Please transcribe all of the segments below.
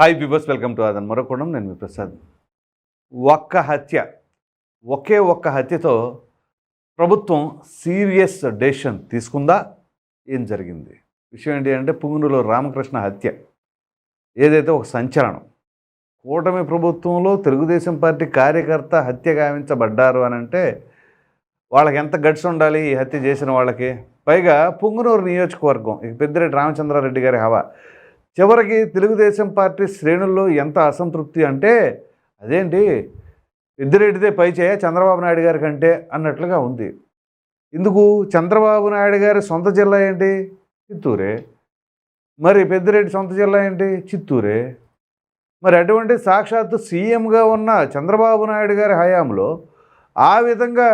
Hi peoples welcome to అదన్ మరొకడం. నేను మీ ప్రసాద్. ఒక్క హత్య ఒకే ఒక్క హత్యతో ప్రభుత్వం సీరియస్ డెసిషన్ తీసుకుందా? ఏం జరిగింది? విషయం ఏంటి అంటే పుంగునులో రామకృష్ణ హత్య. ఏదైతే ఒక సంచలనం కూటమి ప్రభుత్వంలో తెలుగుదేశం పార్టీ కార్యకర్త హత్య గావించబడ్డారు అని అంటే వాళ్ళకి ఎంత గట్స్ ఉండాలి ఈ హత్య చేసిన వాళ్ళకి? పైగా పుంగునూరు నియోజకవర్గం ఇక పెద్దిరెడ్డి రామచంద్రారెడ్డి గారి హవా చివరికి తెలుగుదేశం పార్టీ శ్రేణుల్లో ఎంత అసంతృప్తి అంటే అదేంటి? పెద్దిరెడ్డిదే పై చేయ చంద్రబాబు నాయుడు గారి కంటే అన్నట్లుగా ఉంది. ఇందుకు చంద్రబాబు నాయుడు గారి సొంత జిల్లా ఏంటి? చిత్తూరే. మరి పెద్దిరెడ్డి సొంత జిల్లా ఏంటి? చిత్తూరే. మరి అటువంటి సాక్షాత్తు సీఎంగా ఉన్న చంద్రబాబు నాయుడు గారి హయాంలో ఆ విధంగా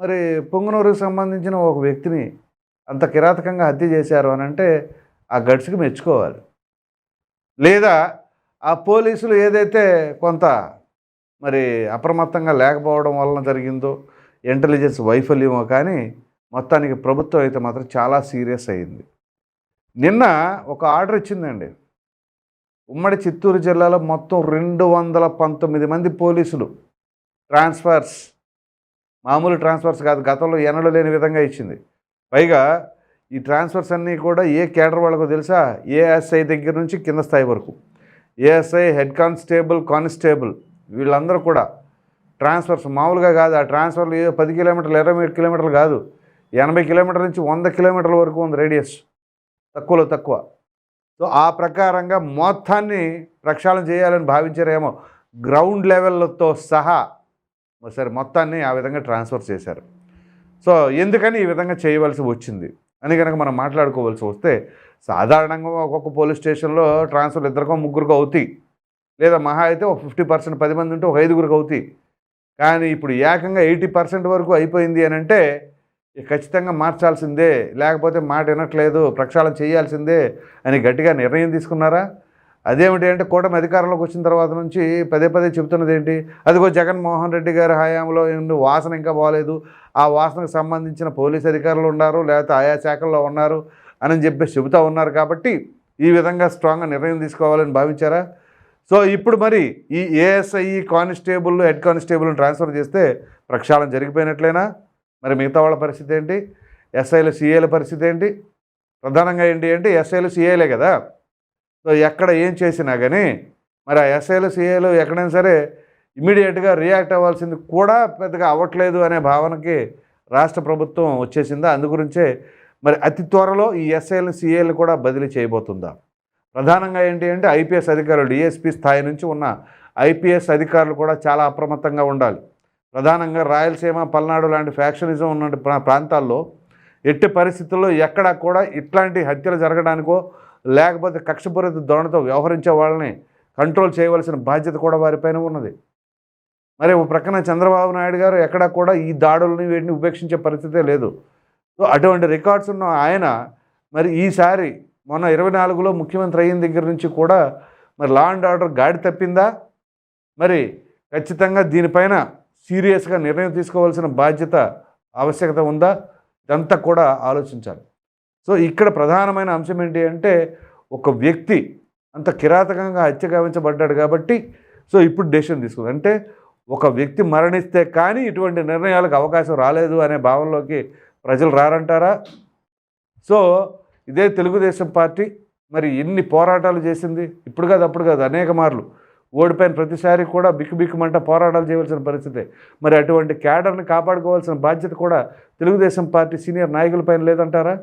మరి పొంగునూరుకు సంబంధించిన ఒక వ్యక్తిని అంత కిరాతకంగా హత్య చేశారు అని అంటే ఆ గడ్స్కి మెచ్చుకోవాలి. లేదా ఆ పోలీసులు ఏదైతే కొంత మరి అప్రమత్తంగా లేకపోవడం వలన జరిగిందో ఇంటెలిజెన్స్ వైఫల్యమో కానీ మొత్తానికి ప్రభుత్వం అయితే మాత్రం చాలా సీరియస్ అయింది. నిన్న ఒక ఆర్డర్ ఇచ్చిందండి. ఉమ్మడి చిత్తూరు జిల్లాలో మొత్తం రెండు వందల పంతొమ్మిది మంది పోలీసులు ట్రాన్స్ఫర్స్ మామూలు ట్రాన్స్ఫర్స్ కాదు గతంలో ఎన్నడూ లేని విధంగా ఇచ్చింది. పైగా ఈ ట్రాన్స్ఫర్స్ అన్నీ కూడా ఏ కేడర్ వాళ్ళకో తెలుసా? ఏఎస్ఐ దగ్గర నుంచి కింద స్థాయి వరకు. ఏఎస్ఐ హెడ్ కానిస్టేబుల్ కానిస్టేబుల్ వీళ్ళందరూ కూడా ట్రాన్స్ఫర్స్ మామూలుగా కాదు. ఆ ట్రాన్స్ఫర్లు ఏదో పది కిలోమీటర్లు ఇరవై ఏడు కిలోమీటర్లు కాదు. ఎనభై కిలోమీటర్ల నుంచి వంద కిలోమీటర్ల వరకు ఉంది రేడియస్. తక్కువలో తక్కువ. సో ఆ ప్రకారంగా మొత్తాన్ని ప్రక్షాళన చేయాలని భావించారేమో గ్రౌండ్ లెవెల్తో సహా సరే మొత్తాన్ని ఆ విధంగా ట్రాన్స్ఫర్ చేశారు. సో ఎందుకని ఈ విధంగా చేయవలసి వచ్చింది? అని కనుక మనం మాట్లాడుకోవాల్సి వస్తే సాధారణంగా ఒక్కొక్క పోలీస్ స్టేషన్లో ట్రాన్స్ఫర్ ఇద్దరికో ముగ్గురికి అవుతాయి. లేదా మహా అయితే ఒక ఫిఫ్టీ పర్సెంట్ పది మంది ఉంటే ఒక ఐదుగురికి అవుతాయి. కానీ ఇప్పుడు ఏకంగా ఎయిటీ పర్సెంట్ వరకు అయిపోయింది అని అంటే ఖచ్చితంగా మార్చాల్సిందే. లేకపోతే మాట వినట్లేదు ప్రక్షాళన చేయాల్సిందే అని గట్టిగా నిర్ణయం తీసుకున్నారా? అదేమిటి అంటే కూటమి అధికారంలోకి వచ్చిన తర్వాత నుంచి పదే పదే చెబుతున్నది ఏంటి? అదిగో జగన్మోహన్ రెడ్డి గారి హయాంలో వాసన ఇంకా బాగాలేదు ఆ వాసనకు సంబంధించిన పోలీస్ అధికారులు ఉన్నారు లేకపోతే ఆయా శాఖల్లో ఉన్నారు అని చెప్పేసి చెబుతూ ఉన్నారు కాబట్టి ఈ విధంగా స్ట్రాంగ్గా నిర్ణయం తీసుకోవాలని భావించారా? సో ఇప్పుడు మరి ఈ ఏఎస్ఐ కానిస్టేబుల్ హెడ్ కానిస్టేబుల్ని ట్రాన్స్ఫర్ చేస్తే ప్రక్షాళన జరిగిపోయినట్లేనా? మరి మిగతా వాళ్ళ పరిస్థితి ఏంటి? ఎస్ఐలు సిఏల పరిస్థితి ఏంటి? ప్రధానంగా ఏంటి అంటే ఎస్ఐలు సిఏలే కదా? సో ఎక్కడ ఏం చేసినా కానీ మరి ఆ ఎస్ఐలు సిఐలు ఎక్కడైనా సరే ఇమీడియట్గా రియాక్ట్ అవ్వాల్సింది కూడా పెద్దగా అవ్వట్లేదు అనే భావనకి రాష్ట్ర ప్రభుత్వం వచ్చేసిందా? అందుగురించే మరి అతి త్వరలో ఈ ఎస్ఐలు సిఐలు కూడా బదిలీ చేయబోతుందా? ప్రధానంగా ఏంటి అంటే ఐపీఎస్ అధికారులు డిఎస్పీ స్థాయి నుంచి ఉన్న ఐపీఎస్ అధికారులు కూడా చాలా అప్రమత్తంగా ఉండాలి. ప్రధానంగా రాయలసీమ పల్నాడు లాంటి ఫ్యాక్షనిజం ఉన్న ప్రాంతాల్లో ఎట్టి పరిస్థితుల్లో ఎక్కడా కూడా ఇట్లాంటి హత్యలు జరగడానికో లేకపోతే కక్షపూరిత ధోరణితో వ్యవహరించే వాళ్ళని కంట్రోల్ చేయవలసిన బాధ్యత కూడా వారిపైన ఉన్నది. మరి ప్రక్కన చంద్రబాబు నాయుడు గారు ఎక్కడా కూడా ఈ దాడులని వీటిని ఉపేక్షించే పరిస్థితే లేదు. సో అటువంటి రికార్డ్స్ ఉన్న ఆయన మరి ఈసారి మొన్న ఇరవై నాలుగులో ముఖ్యమంత్రి అయిన దగ్గర నుంచి కూడా మరి లా అండ్ ఆర్డర్ గాడి తప్పిందా? మరి ఖచ్చితంగా దీనిపైన సీరియస్గా నిర్ణయం తీసుకోవాల్సిన బాధ్యత ఆవశ్యకత ఉందా? ఇదంతా కూడా ఆలోచించాలి. సో ఇక్కడ ప్రధానమైన అంశం ఏంటి అంటే ఒక వ్యక్తి అంత కిరాతకంగా హత్య గావించబడ్డాడు కాబట్టి సో ఇప్పుడు డెసిషన్ తీసుకుంది. అంటే ఒక వ్యక్తి మరణిస్తే కానీ ఇటువంటి నిర్ణయాలకు అవకాశం రాలేదు అనే భావనలోకి ప్రజలు రారంటారా? సో ఇదే తెలుగుదేశం పార్టీ మరి ఎన్ని పోరాటాలు చేసింది. ఇప్పుడు కాదు అప్పుడు కాదు అనేక మార్లు ఓడిపోయిన ప్రతిసారి కూడా బిక్కుబిక్కుమంట పోరాటాలు చేయవలసిన పరిస్థితే. మరి అటువంటి క్యాడర్ని కాపాడుకోవాల్సిన బాధ్యత కూడా తెలుగుదేశం పార్టీ సీనియర్ నాయకులపైన లేదంటారా?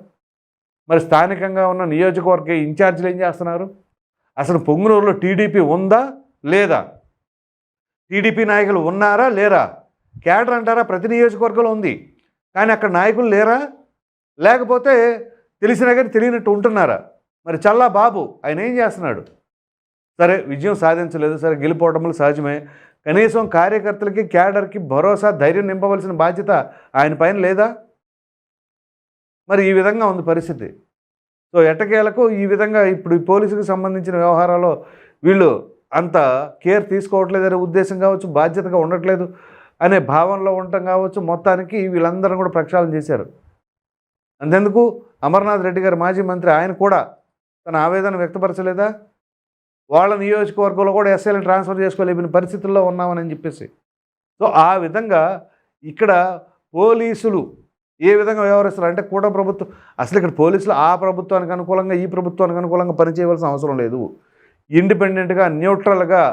మరి స్థానికంగా ఉన్న నియోజకవర్గ ఇన్ఛార్జీలు ఏం చేస్తున్నారు? అసలు పొంగునూరులో టీడీపీ ఉందా లేదా? టీడీపీ నాయకులు ఉన్నారా లేరా? క్యాడర్ అంటారా? ప్రతి నియోజకవర్గంలో ఉంది. కానీ అక్కడ నాయకులు లేరా? లేకపోతే తెలిసినా కానీ తెలియనట్టు ఉంటున్నారా? మరి చల్లా బాబు ఆయన ఏం చేస్తున్నాడు? సరే విజయం సాధించలేదు. సరే గెలిపోవటములు సహజమే. కనీసం కార్యకర్తలకి క్యాడర్కి భరోసా ధైర్యం నింపవలసిన బాధ్యత ఆయన పైన లేదా? మరి ఈ విధంగా ఉంది పరిస్థితి. సో ఎట్టకేలకు ఈ విధంగా ఇప్పుడు ఈ పోలీసుకు సంబంధించిన వ్యవహారాల్లో వీళ్ళు అంత కేర్ తీసుకోవట్లేదనే ఉద్దేశం కావచ్చు బాధ్యతగా ఉండట్లేదు అనే భావనలో ఉండటం కావచ్చు మొత్తానికి వీళ్ళందరూ కూడా ప్రక్షాళన చేశారు. అంతెందుకు? అమర్నాథ్ రెడ్డి గారు మాజీ మంత్రి ఆయన కూడా తన ఆవేదన వ్యక్తపరచలేదా? వాళ్ళ నియోజకవర్గంలో కూడా ఎస్ఐలను ట్రాన్స్ఫర్ చేసుకోలేని పరిస్థితుల్లో ఉన్నామని చెప్పేసి. సో ఆ విధంగా ఇక్కడ పోలీసులు ఏ విధంగా వ్యవహరిస్తారు? అంటే కూడా ప్రభుత్వం అసలు ఇక్కడ పోలీసులు ఆ ప్రభుత్వానికి అనుకూలంగా ఈ ప్రభుత్వానికి అనుకూలంగా పనిచేయవలసిన అవసరం లేదు. ఇండిపెండెంట్గా న్యూట్రల్గా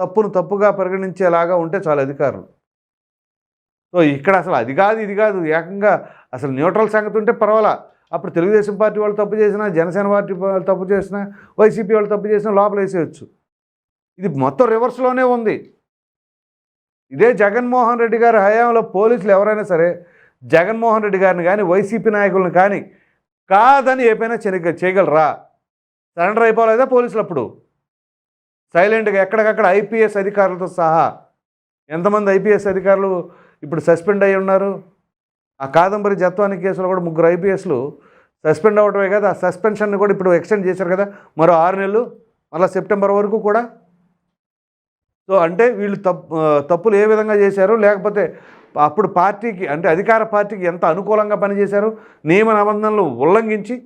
తప్పును తప్పుగా పరిగణించేలాగా ఉంటే చాలా అధికారులు. సో ఇక్కడ అసలు అది కాదు ఇది కాదు ఏకంగా అసలు న్యూట్రల్ సంగతి ఉంటే పర్వాలా? అప్పుడు తెలుగుదేశం పార్టీ వాళ్ళు తప్పు చేసినా జనసేన పార్టీ వాళ్ళు తప్పు చేసినా వైసీపీ వాళ్ళు తప్పు చేసినా లోపల వేసేయచ్చు. ఇది మొత్తం రివర్స్లోనే ఉంది. ఇదే జగన్మోహన్ రెడ్డి గారి హయాంలో పోలీసులు ఎవరైనా సరే జగన్మోహన్ రెడ్డి గారిని కానీ వైసీపీ నాయకులను కానీ కాదని ఏపైనా చెరిగ చేయగలరా? సరెండర్ అయిపోలేదా పోలీసులు అప్పుడు? సైలెంట్గా ఎక్కడికక్కడ ఐపీఎస్ అధికారులతో సహా ఎంతమంది ఐపీఎస్ అధికారులు ఇప్పుడు సస్పెండ్ అయి ఉన్నారు? ఆ కాదంబరి జత్వాని కేసులో కూడా ముగ్గురు ఐపీఎస్లు సస్పెండ్ అవడమే కదా ఆ సస్పెన్షన్ని కూడా ఇప్పుడు ఎక్స్టెండ్ చేశారు కదా మరో ఆరు నెలలు మళ్ళీ సెప్టెంబర్ వరకు కూడా? సో అంటే వీళ్ళు తప్పు తప్పులు ఏ విధంగా చేశారు? లేకపోతే అప్పుడు పార్టీకి అంటే అధికార పార్టీకి ఎంత అనుకూలంగా పనిచేశారు? నియమ నిబంధనలు ఉల్లంఘించి.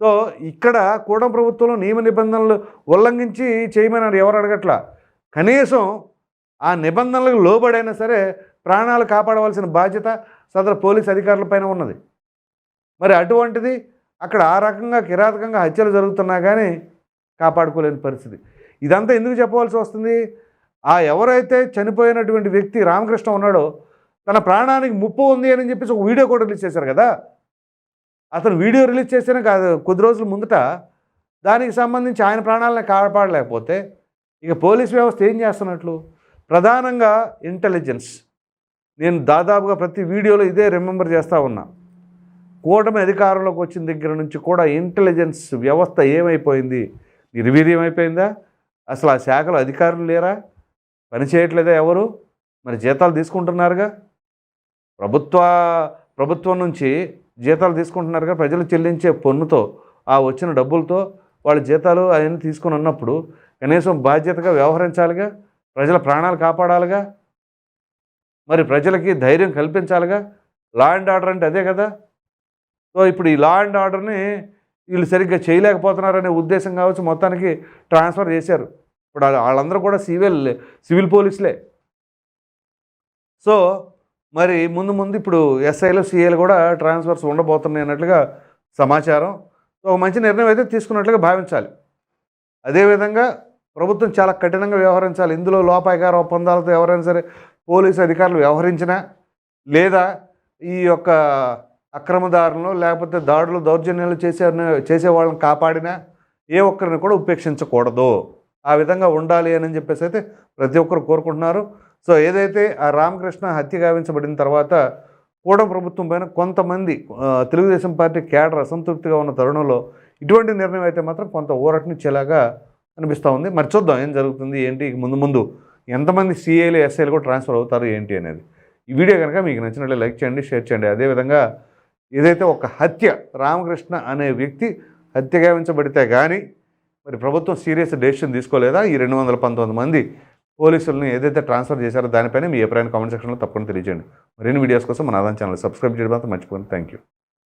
సో ఇక్కడ కూడా ప్రభుత్వంలో నియమ నిబంధనలు ఉల్లంఘించి చేయమన్నారు ఎవరు అడగట్లా? కనీసం ఆ నిబంధనలకు లోబడైనా సరే ప్రాణాలు కాపాడవలసిన బాధ్యత సదరు పోలీస్ అధికారులపైన ఉన్నది. మరి అటువంటిది అక్కడ ఆ రకంగా కిరాతకంగా హత్యలు జరుగుతున్నా కానీ కాపాడుకోలేని పరిస్థితి. ఇదంతా ఎందుకు చెప్పవలసి వస్తుంది? ఆ ఎవరైతే చనిపోయినటువంటి వ్యక్తి రామకృష్ణ ఉన్నాడో తన ప్రాణానికి ముప్పు ఉంది అని చెప్పేసి ఒక వీడియో కూడా రిలీజ్ చేశారు కదా. అతను వీడియో రిలీజ్ చేస్తేనే కాదు కొద్ది రోజుల ముందట దానికి సంబంధించి ఆయన ప్రాణాలను కాపాడలేకపోతే ఇక పోలీస్ వ్యవస్థ ఏం చేస్తున్నట్లు? ప్రధానంగా ఇంటెలిజెన్స్ నేను దాదాపుగా ప్రతి వీడియోలో ఇదే రిమెంబర్ చేస్తూ ఉన్నా. కూటమి అధికారంలోకి వచ్చిన దగ్గర నుంచి కూడా ఇంటెలిజెన్స్ వ్యవస్థ ఏమైపోయింది? నిర్వీర్యం అయిపోయిందా అసలు ఆ శాఖలో అధికారులు లేరా? పని చేయట్లేదా ఎవరు? మరి జీతాలు తీసుకుంటున్నారుగా? ప్రభుత్వ ప్రభుత్వం నుంచి జీతాలు తీసుకుంటున్నారుగా ప్రజలు చెల్లించే పన్నుతో ఆ వచ్చిన డబ్బులతో వాళ్ళ జీతాలు అవన్నీ తీసుకొని ఉన్నప్పుడు కనీసం బాధ్యతగా వ్యవహరించాలిగా? ప్రజల ప్రాణాలు కాపాడాలిగా? మరి ప్రజలకి ధైర్యం కల్పించాలిగా? లా అండ్ ఆర్డర్ అంటే అదే కదా? సో ఇప్పుడు ఈ లా అండ్ ఆర్డర్ని వీళ్ళు సరిగ్గా చేయలేకపోతున్నారనే ఉద్దేశం కావచ్చు మొత్తానికి ట్రాన్స్ఫర్ చేశారు. ఇప్పుడు వాళ్ళందరూ కూడా సివిల్ సివిల్ పోలీసులే. సో మరి ముందు ముందు ఇప్పుడు ఎస్ఐలు సిఐలు కూడా ట్రాన్స్ఫర్స్ ఉండబోతున్నాయి అన్నట్లుగా సమాచారం. సో ఒక మంచి నిర్ణయం అయితే తీసుకున్నట్లుగా భావించాలి. అదేవిధంగా ప్రభుత్వం చాలా కఠినంగా వ్యవహరించాలి. ఇందులో లోపాయకార ఒప్పందాలతో ఎవరైనా సరే పోలీసు అధికారులు వ్యవహరించినా లేదా ఈ యొక్క అక్రమదారులను లేకపోతే దాడులు దౌర్జన్యాలు చేసే చేసే వాళ్ళని కాపాడినా ఏ ఒక్కరిని కూడా ఉపేక్షించకూడదు. ఆ విధంగా ఉండాలి అని చెప్పేసి అయితే ప్రతి ఒక్కరు కోరుకుంటున్నారు. సో ఏదైతే ఆ రామకృష్ణ హత్య గావించబడిన తర్వాత కూడా ప్రభుత్వం పైన కొంతమంది తెలుగుదేశం పార్టీ కేడర్ అసంతృప్తిగా ఉన్న తరుణంలో ఇటువంటి నిర్ణయం అయితే మాత్రం కొంత ఊరటనిచ్చేలాగా అనిపిస్తూ ఉంది. మరి చూద్దాం ఏం జరుగుతుంది ఏంటి? ముందు ముందు ఎంతమంది సీఏలు ఎస్ఐలు కూడా ట్రాన్స్ఫర్ అవుతారు ఏంటి అనేది. ఈ వీడియో కనుక మీకు నచ్చినట్లే లైక్ చేయండి షేర్ చేయండి. అదేవిధంగా ఏదైతే ఒక హత్య రామకృష్ణ అనే వ్యక్తి హత్య గావించబడితే కానీ మరి ప్రభుత్వం సీరియస్ డెసిషన్ తీసుకోలేదా? ఈ రెండు వందల పంతొమ్మిది మంది పోలీసులను ఏదైతే ట్రాన్స్ఫర్ చేశారో దానిపైన మీ ఎప్పుడైనా కామెంట్ సెక్షన్లో తప్పకుండా తెలియజేయండి. మరిన్ని వీడియోస్ కోసం మన ఆదాయం ఛానల్ సబ్స్క్రైబ్ చేయడం మాత్రం మర్చిపోండి థ్యాంక్ యూ